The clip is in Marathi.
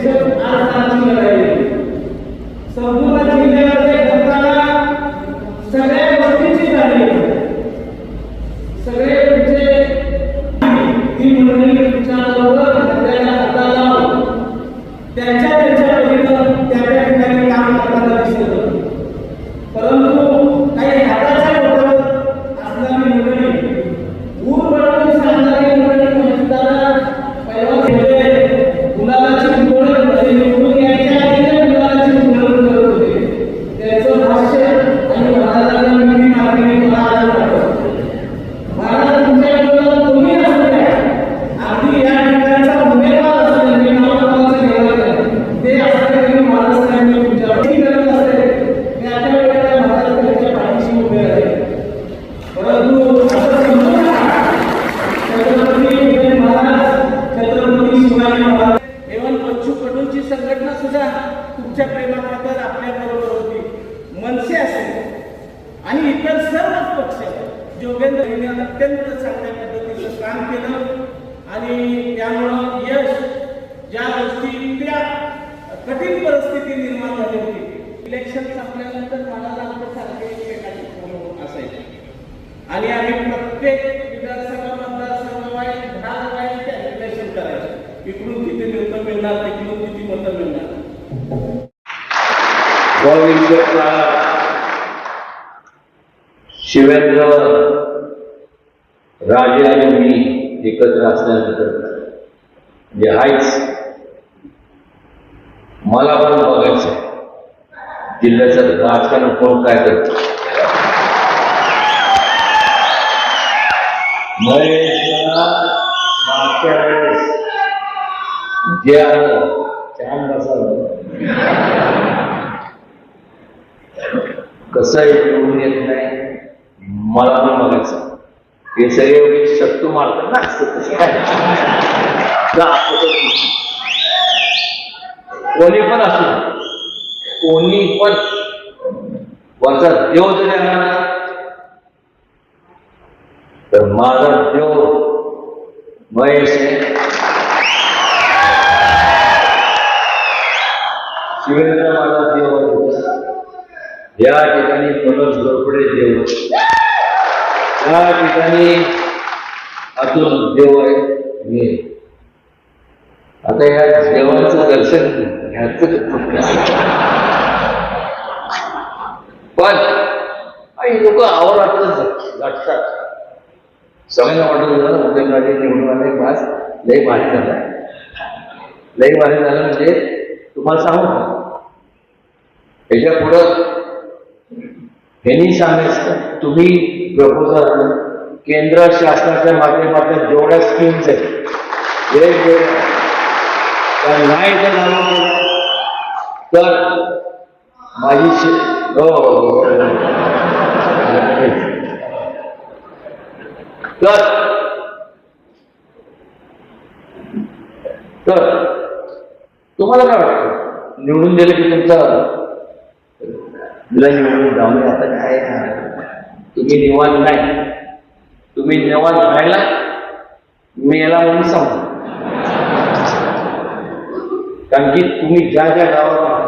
वेळचं इलेक्शन सर्वच पक्ष जोगेंद्र यांनी अत्यंत चांगल्या पद्धतीचं काम केलं. आणि त्यामुळं यश ज्या गोष्टी त्या कठीण परिस्थिती निर्माण झाली होती इलेक्शन संपल्यानंतर मला आमच्यासारखे एकमेकांचे फोन असायचे आणि आम्ही प्रत्येक विधानसभा मतदारसंघ वाईज भाग वाईज कॅल्क्युलेशन करायचं. इकडून किती मतं मिळणार तिकडून किती मतं मिळणार. शिवेंद्र राजे आणि मी एकत्र असल्यानंतर म्हणजे हायच मला पण बघायचं जिल्ह्याचं राजकारण कोण काय करत महेशला मागच्या वेळेस जे आलं छान बसावं कसं येऊन येत नाही मला पण बघायचं. हे सगळे एवढे शत्रू मारतात ना. असं काय कोणी पण असो कोणी पण. वरचा देव जरी आला तर माझा देव महेश शिवेंद्र माझा देव या ठिकाणी मनोज घोरपडे देव या ठिकाणी अतुल देव आहे. मी आता या देवांचं दर्शन घ्यायचं पण काही लोक आवरातच गाठतात सगळ्यांना वाटत झालं उद्योगराजे निवडून आले बस. लई भारी झाला. लई भारी झालं म्हणजे तुम्हाला सांगू का? याच्या पुढं यांनी सांगायचं तुम्ही प्रपोजल केंद्र शासनाच्या माध्यमातून जेवढ्या स्कीम्स आहेत वेगवेगळ्या त्या नाही जर झालं तर माझी शे- हो, हो, हो. तर तर तुम्हाला काय वाटतं? निवडून दिलं की तुमचं? तुला निवडून जाऊन आता काय? तुम्ही निवांत नाही तुम्ही निवांत राहिला मी याला म्हणून सांगू कारण की तुम्ही ज्या ज्या गावात